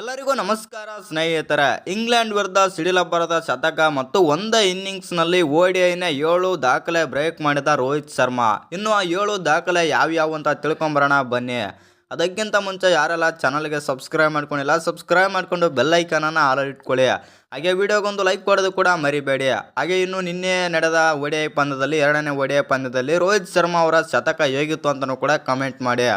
ಎಲ್ಲರಿಗೂ ನಮಸ್ಕಾರ, ಸ್ನೇಹಿತರ. ಇಂಗ್ಲೆಂಡ್ ವಿರುದ್ಧ ಸಿಡಿಲಬ್ಬರದ ಶತಕ ಮತ್ತು ಒಂದೇ ಇನ್ನಿಂಗ್ಸ್ನಲ್ಲಿ ಓಡಿಐನ ಏಳು ದಾಖಲೆ ಬ್ರೇಕ್ ಮಾಡಿದ ರೋಹಿತ್ ಶರ್ಮಾ. ಇನ್ನು ಆ ಏಳು ದಾಖಲೆ ಯಾವ್ಯಾವು ಅಂತ ತಿಳ್ಕೊಂಬರೋಣ, ಬನ್ನಿ. ಅದಕ್ಕಿಂತ ಮುಂಚೆ ಯಾರೆಲ್ಲ ಚಾನಲ್ಗೆ ಸಬ್ಸ್ಕ್ರೈಬ್ ಮಾಡ್ಕೊಂಡಿಲ್ಲ, ಸಬ್ಸ್ಕ್ರೈಬ್ ಮಾಡ್ಕೊಂಡು ಬೆಲ್ ಐಕಾನನ್ನು ಆಲ್ ಇಟ್ಕೊಳ್ಳಿ. ಹಾಗೆ ವಿಡಿಯೋಗೊಂದು ಲೈಕ್ ಕೊಡೋದು ಕೂಡ ಮರಿಬೇಡಿ. ಹಾಗೆ ಇನ್ನು ನಿನ್ನೆ ನಡೆದ ಒಡಿಐ ಪಂದ್ಯದಲ್ಲಿ, ಎರಡನೇ ಒಡಿಐ ಪಂದ್ಯದಲ್ಲಿ ರೋಹಿತ್ ಶರ್ಮಾ ಅವರ ಶತಕ ಹೇಗಿತ್ತು ಅಂತಲೂ ಕೂಡ ಕಮೆಂಟ್ ಮಾಡಿ.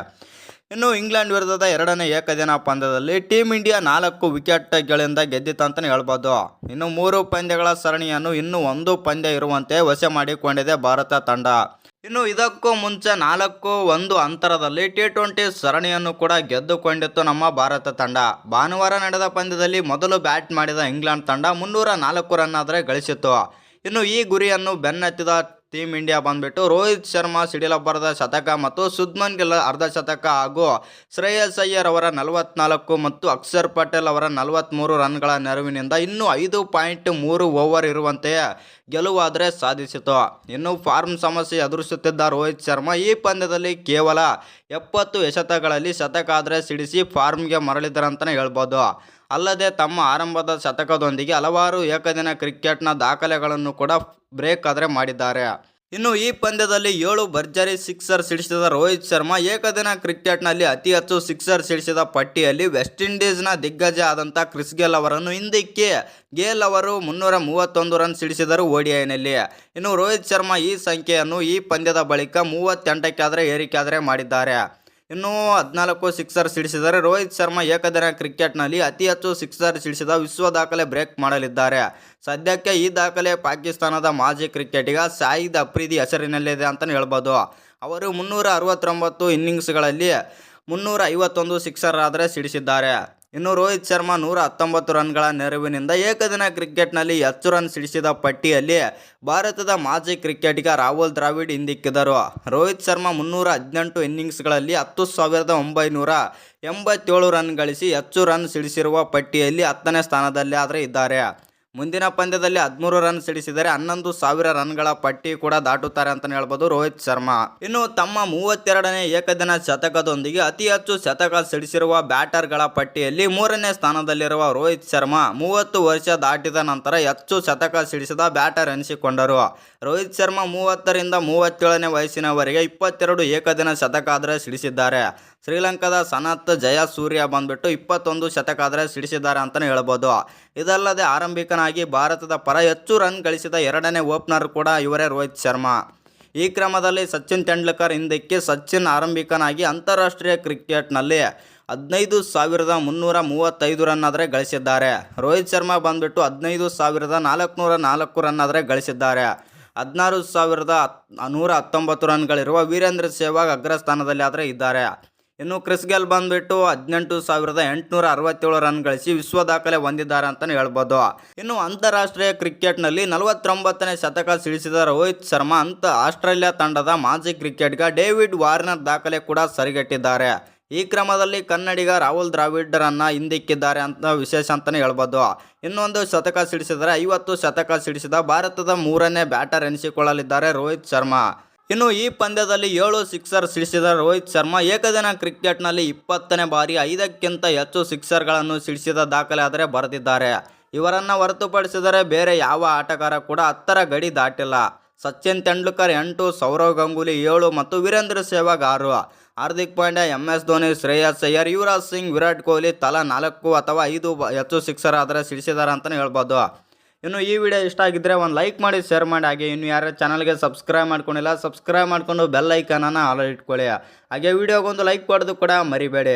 ಇನ್ನು ಇಂಗ್ಲೆಂಡ್ ವಿರುದ್ಧದ ಎರಡನೇ ಏಕದಿನ ಪಂದ್ಯದಲ್ಲಿ ಟೀಮ್ ಇಂಡಿಯಾ ನಾಲ್ಕು ವಿಕೆಟ್ಗಳಿಂದ ಗೆದ್ದಿತ್ತು ಅಂತಲೇ ಹೇಳ್ಬೋದು. ಇನ್ನು ಮೂರು ಪಂದ್ಯಗಳ ಸರಣಿಯನ್ನು ಇನ್ನೂ ಒಂದು ಪಂದ್ಯ ಇರುವಂತೆ ವಶ ಮಾಡಿಕೊಂಡಿದೆ ಭಾರತ ತಂಡ. ಇನ್ನು ಇದಕ್ಕೂ ಮುಂಚೆ ನಾಲ್ಕು ಒಂದು ಅಂತರದಲ್ಲಿ ಟಿ ಟ್ವೆಂಟಿ ಸರಣಿಯನ್ನು ಕೂಡ ಗೆದ್ದುಕೊಂಡಿತ್ತು ನಮ್ಮ ಭಾರತ ತಂಡ. ಭಾನುವಾರ ನಡೆದ ಪಂದ್ಯದಲ್ಲಿ ಮೊದಲು ಬ್ಯಾಟ್ ಮಾಡಿದ ಇಂಗ್ಲೆಂಡ್ ತಂಡ ಮುನ್ನೂರ ನಾಲ್ಕು ರನ್ ಆದರೆ ಗಳಿಸಿತ್ತು. ಇನ್ನು ಈ ಗುರಿಯನ್ನು ಬೆನ್ನತ್ತಿದ ಟೀಮ್ ಇಂಡಿಯಾ ಬಂದ್ಬಿಟ್ಟು ರೋಹಿತ್ ಶರ್ಮಾ ಸಿಡಿಲಬ್ಬರದ ಶತಕ ಮತ್ತು ಸುದ್ಮನ್ ಗಿಲ್ ಅರ್ಧ ಶತಕ ಹಾಗೂ ಶ್ರೇಯಸ್ ಅಯ್ಯರ್ ಅವರ ನಲವತ್ನಾಲ್ಕು ಮತ್ತು ಅಕ್ಷರ್ ಪಟೇಲ್ ಅವರ ನಲವತ್ತ್ಮೂರು ರನ್ಗಳ ನೆರವಿನಿಂದ ಇನ್ನೂ ಐದು ಪಾಯಿಂಟ್ ಮೂರು ಓವರ್ ಇರುವಂತೆಯೇ ಗೆಲುವಾದರೆ ಸಾಧಿಸಿತು. ಇನ್ನು ಫಾರ್ಮ್ ಸಮಸ್ಯೆ ಎದುರಿಸುತ್ತಿದ್ದ ರೋಹಿತ್ ಶರ್ಮಾ ಈ ಪಂದ್ಯದಲ್ಲಿ ಕೇವಲ ಎಪ್ಪತ್ತು ಎಶತಗಳಲ್ಲಿ ಶತಕ ಆದರೆ ಸಿಡಿಸಿ ಫಾರ್ಮ್ಗೆ ಮರಳಿದರಂತಲೇ ಹೇಳ್ಬೋದು. ಅಲ್ಲದೆ ತಮ್ಮ ಆರಂಭದ ಶತಕದೊಂದಿಗೆ ಹಲವಾರು ಏಕದಿನ ಕ್ರಿಕೆಟ್ನ ದಾಖಲೆಗಳನ್ನು ಕೂಡ ಬ್ರೇಕ್ ಆದರೆ ಮಾಡಿದ್ದಾರೆ. ಇನ್ನು ಈ ಪಂದ್ಯದಲ್ಲಿ ಏಳು ಭರ್ಜರಿ ಸಿಕ್ಸರ್ ಸಿಡಿಸಿದ ರೋಹಿತ್ ಶರ್ಮಾ ಏಕದಿನ ಕ್ರಿಕೆಟ್ನಲ್ಲಿ ಅತಿ ಹೆಚ್ಚು ಸಿಕ್ಸರ್ ಸಿಡಿಸಿದ ಪಟ್ಟಿಯಲ್ಲಿ ವೆಸ್ಟ್ ಇಂಡೀಸ್ನ ದಿಗ್ಗಜ ಆದಂಥ ಕ್ರಿಸ್ ಗೇಲ್ ಅವರನ್ನು ಹಿಂದಿಕ್ಕಿ ಗೇಲ್ ಅವರು ಮುನ್ನೂರ ಮೂವತ್ತೊಂದು ರನ್ ಸಿಡಿಸಿದರು ಓಡಿಐನಲ್ಲಿ. ಇನ್ನು ರೋಹಿತ್ ಶರ್ಮಾ ಈ ಸಂಖ್ಯೆಯನ್ನು ಈ ಪಂದ್ಯದ ಬಳಿಕ ಮೂವತ್ತೆಂಟಕ್ಕಾದರೆ ಏರಿಕೆಯಾದರೆ ಮಾಡಿದ್ದಾರೆ. ಇನ್ನು ಹದಿನಾಲ್ಕು ಸಿಕ್ಸರ್ ಸಿಡಿಸಿದರೆ ರೋಹಿತ್ ಶರ್ಮಾ ಏಕದಿನ ಕ್ರಿಕೆಟ್ನಲ್ಲಿ ಅತಿ ಹೆಚ್ಚು ಸಿಕ್ಸರ್ ಸಿಡಿಸಿದ ವಿಶ್ವ ದಾಖಲೆ ಬ್ರೇಕ್ ಮಾಡಲಿದ್ದಾರೆ. ಸದ್ಯಕ್ಕೆ ಈ ದಾಖಲೆ ಪಾಕಿಸ್ತಾನದ ಮಾಜಿ ಕ್ರಿಕೆಟಿಗ ಸಾಯಿದ್ ಅಫ್ರೀದಿ ಹೆಸರಿನಲ್ಲಿದೆ ಅಂತಲೇ ಹೇಳ್ಬೋದು. ಅವರು ಮುನ್ನೂರ ಅರವತ್ತೊಂಬತ್ತು ಇನ್ನಿಂಗ್ಸ್ಗಳಲ್ಲಿ ಮುನ್ನೂರ ಐವತ್ತೊಂದು ಸಿಕ್ಸರ್ ಆದರೆ ಸಿಡಿಸಿದ್ದಾರೆ. ಇನ್ನು ರೋಹಿತ್ ಶರ್ಮಾ ನೂರ ಹತ್ತೊಂಬತ್ತು ರನ್ಗಳ ನೆರವಿನಿಂದ ಏಕದಿನ ಕ್ರಿಕೆಟ್ನಲ್ಲಿ ಹೆಚ್ಚು ರನ್ ಸಿಡಿಸಿದ ಪಟ್ಟಿಯಲ್ಲಿ ಭಾರತದ ಮಾಜಿ ಕ್ರಿಕೆಟಿಗ ರಾಹುಲ್ ದ್ರಾವಿಡ್ ಹಿಂದಿಕ್ಕಿದರು. ರೋಹಿತ್ ಶರ್ಮಾ ಮುನ್ನೂರ ಹದಿನೆಂಟು ಇನ್ನಿಂಗ್ಸ್ಗಳಲ್ಲಿ ಹತ್ತು ಸಾವಿರದ ಒಂಬೈನೂರ ಎಂಬತ್ತೇಳು ರನ್ ಗಳಿಸಿ ಹೆಚ್ಚು ರನ್ ಸಿಡಿಸಿರುವ ಪಟ್ಟಿಯಲ್ಲಿ ಹತ್ತನೇ ಸ್ಥಾನದಲ್ಲಿ ಆದರೆ ಇದ್ದಾರೆ. ಮುಂದಿನ ಪಂದ್ಯದಲ್ಲಿ ಹದಿಮೂರು ರನ್ ಸಿಡಿಸಿದರೆ ಹನ್ನೊಂದು ಸಾವಿರ ರನ್ಗಳ ಪಟ್ಟಿ ಕೂಡ ದಾಟುತ್ತಾರೆ ಅಂತಲೇ ಹೇಳ್ಬೋದು ರೋಹಿತ್ ಶರ್ಮಾ. ಇನ್ನು ತಮ್ಮ ಮೂವತ್ತೆರಡನೇ ಏಕದಿನ ಶತಕದೊಂದಿಗೆ ಅತಿ ಹೆಚ್ಚು ಶತಕ ಸಿಡಿಸಿರುವ ಬ್ಯಾಟರ್ಗಳ ಪಟ್ಟಿಯಲ್ಲಿ ಮೂರನೇ ಸ್ಥಾನದಲ್ಲಿರುವ ರೋಹಿತ್ ಶರ್ಮಾ ಮೂವತ್ತು ವರ್ಷ ದಾಟಿದ ನಂತರ ಹೆಚ್ಚು ಶತಕ ಸಿಡಿಸಿದ ಬ್ಯಾಟರ್ ಎನಿಸಿಕೊಂಡರು. ರೋಹಿತ್ ಶರ್ಮಾ ಮೂವತ್ತರಿಂದ ಮೂವತ್ತೇಳನೇ ವಯಸ್ಸಿನವರೆಗೆ ಇಪ್ಪತ್ತೆರಡು ಏಕದಿನ ಶತಕ ಆದರೆ ಸಿಡಿಸಿದ್ದಾರೆ. ಶ್ರೀಲಂಕಾದ ಸನತ್ ಜಯಸೂರ್ಯ ಬಂದ್ಬಿಟ್ಟು ಇಪ್ಪತ್ತೊಂದು ಶತಕ ಆದರೆ ಸಿಡಿಸಿದ್ದಾರೆ ಅಂತಲೇ ಹೇಳ್ಬೋದು. ಇದಲ್ಲದೆ ಆರಂಭಿಕನಾಗಿ ಭಾರತದ ಪರ ಹೆಚ್ಚು ರನ್ ಗಳಿಸಿದ ಎರಡನೇ ಓಪನರ್ ಕೂಡ ಇವರೇ ರೋಹಿತ್ ಶರ್ಮಾ. ಈ ಕ್ರಮದಲ್ಲಿ ಸಚಿನ್ ತೆಂಡೂಲ್ಕರ್ ಹಿಂದಕ್ಕೆ ಸಚಿನ್ ಆರಂಭಿಕನಾಗಿ ಅಂತಾರಾಷ್ಟ್ರೀಯ ಕ್ರಿಕೆಟ್ನಲ್ಲಿ ಹದಿನೈದು ಸಾವಿರದ ಮುನ್ನೂರ ಮೂವತ್ತೈದು ರನ್ ಆದರೆ ಗಳಿಸಿದ್ದಾರೆ. ರೋಹಿತ್ ಶರ್ಮಾ ಬಂದ್ಬಿಟ್ಟು ಹದಿನೈದು ಸಾವಿರದ ನಾಲ್ಕುನೂರ ನಾಲ್ಕು ರನ್ ಆದರೆ ಗಳಿಸಿದ್ದಾರೆ. ಹದಿನಾರು ಸಾವಿರದ ನೂರ ಹತ್ತೊಂಬತ್ತು ರನ್ಗಳಿರುವ ವೀರೇಂದ್ರ ಸೆಹ್ವಾಗ್ ಅಗ್ರಸ್ಥಾನದಲ್ಲಿ ಆದರೆ ಇದ್ದಾರೆ. ಇನ್ನು ಕ್ರಿಸ್ ಗೆಲ್ ಬಂದ್ಬಿಟ್ಟು ಹದಿನೆಂಟು ಸಾವಿರದ ಎಂಟುನೂರ ಅರವತ್ತೇಳು ರನ್ ಗಳಿಸಿ ವಿಶ್ವ ದಾಖಲೆ ಹೊಂದಿದ್ದಾರೆ ಅಂತಲೇ ಹೇಳ್ಬೋದು. ಇನ್ನು ಅಂತಾರಾಷ್ಟ್ರೀಯ ಕ್ರಿಕೆಟ್ನಲ್ಲಿ ನಲವತ್ತೊಂಬತ್ತನೇ ಶತಕ ಸಿಡಿಸಿದ ರೋಹಿತ್ ಶರ್ಮಾ ಅಂತ ಆಸ್ಟ್ರೇಲಿಯಾ ತಂಡದ ಮಾಜಿ ಕ್ರಿಕೆಟ್ಗ ಡೇವಿಡ್ ವಾರ್ನರ್ ದಾಖಲೆ ಕೂಡ ಸರಿಗಟ್ಟಿದ್ದಾರೆ. ಈ ಕ್ರಮದಲ್ಲಿ ಕನ್ನಡಿಗ ರಾಹುಲ್ ದ್ರಾವಿಡ್ರನ್ನ ಹಿಂದಿಕ್ಕಿದ್ದಾರೆ ಅಂತ ವಿಶೇಷ ಅಂತಲೇ ಹೇಳ್ಬೋದು. ಇನ್ನೊಂದು ಶತಕ ಸಿಡಿಸಿದರೆ ಐವತ್ತು ಶತಕ ಸಿಡಿಸಿದ ಭಾರತದ ಮೂರನೇ ಬ್ಯಾಟರ್ ಎನಿಸಿಕೊಳ್ಳಲಿದ್ದಾರೆ ರೋಹಿತ್ ಶರ್ಮಾ. ಇನ್ನು ಈ ಪಂದ್ಯದಲ್ಲಿ ಏಳು ಸಿಕ್ಸರ್ ಸಿಡಿಸಿದ ರೋಹಿತ್ ಶರ್ಮಾ ಏಕದಿನ ಕ್ರಿಕೆಟ್ನಲ್ಲಿ ಇಪ್ಪತ್ತನೇ ಬಾರಿ ಐದಕ್ಕಿಂತ ಹೆಚ್ಚು ಸಿಕ್ಸರ್ಗಳನ್ನು ಸಿಡಿಸಿದ ದಾಖಲೆ ಆದರೆ ಬರೆದಿದ್ದಾರೆ. ಇವರನ್ನು ಹೊರತುಪಡಿಸಿದರೆ ಬೇರೆ ಯಾವ ಆಟಗಾರ ಕೂಡ ಹತ್ತರ ಗಡಿ ದಾಟಿಲ್ಲ. ಸಚಿನ್ ತೆಂಡೂಲ್ಕರ್ ಎಂಟು, ಸೌರವ್ ಗಂಗೂಲಿ ಏಳು ಮತ್ತು ವೀರೇಂದ್ರ ಸೆಹ್ವಾಗ್ ಆರು. ಹಾರ್ದಿಕ್ ಪಾಂಡ್ಯ ಎಂ ಎಸ್ ಧೋನಿ, ಶ್ರೇಯಸ್ ಅಯ್ಯರ್, ಯುವರಾಜ್ ಸಿಂಗ್, ವಿರಾಟ್ ಕೊಹ್ಲಿ ತಲಾ ನಾಲ್ಕು ಅಥವಾ ಐದು ಹೆಚ್ಚು ಸಿಕ್ಸರ್ ಆದರೆ ಸಿಡಿಸಿದ್ದಾರೆ ಅಂತಲೇ ಹೇಳ್ಬೋದು. ಇನ್ನು ಈ ವಿಡಿಯೋ ಇಷ್ಟ ಆಗಿದ್ದರೆ ಒಂದು ಲೈಕ್ ಮಾಡಿ, ಶೇರ್ ಮಾಡಿ. ಹಾಗೆ ಇನ್ನು ಯಾರ ಚಾನಲ್ಗೆ ಸಬ್ಸ್ಕ್ರೈಬ್ ಮಾಡ್ಕೊಂಡಿಲ್ಲ, ಸಬ್ಸ್ಕ್ರೈಬ್ ಮಾಡ್ಕೊಂಡು ಬೆಲ್ ಐಕನನ್ನು ಆಲ್ ಇಟ್ಕೊಳ್ಳಿ. ಹಾಗೆ ವಿಡಿಯೋಗೊಂದು ಲೈಕ್ ಕೊಡೋದು ಕೂಡ ಮರಿಬೇಡಿ.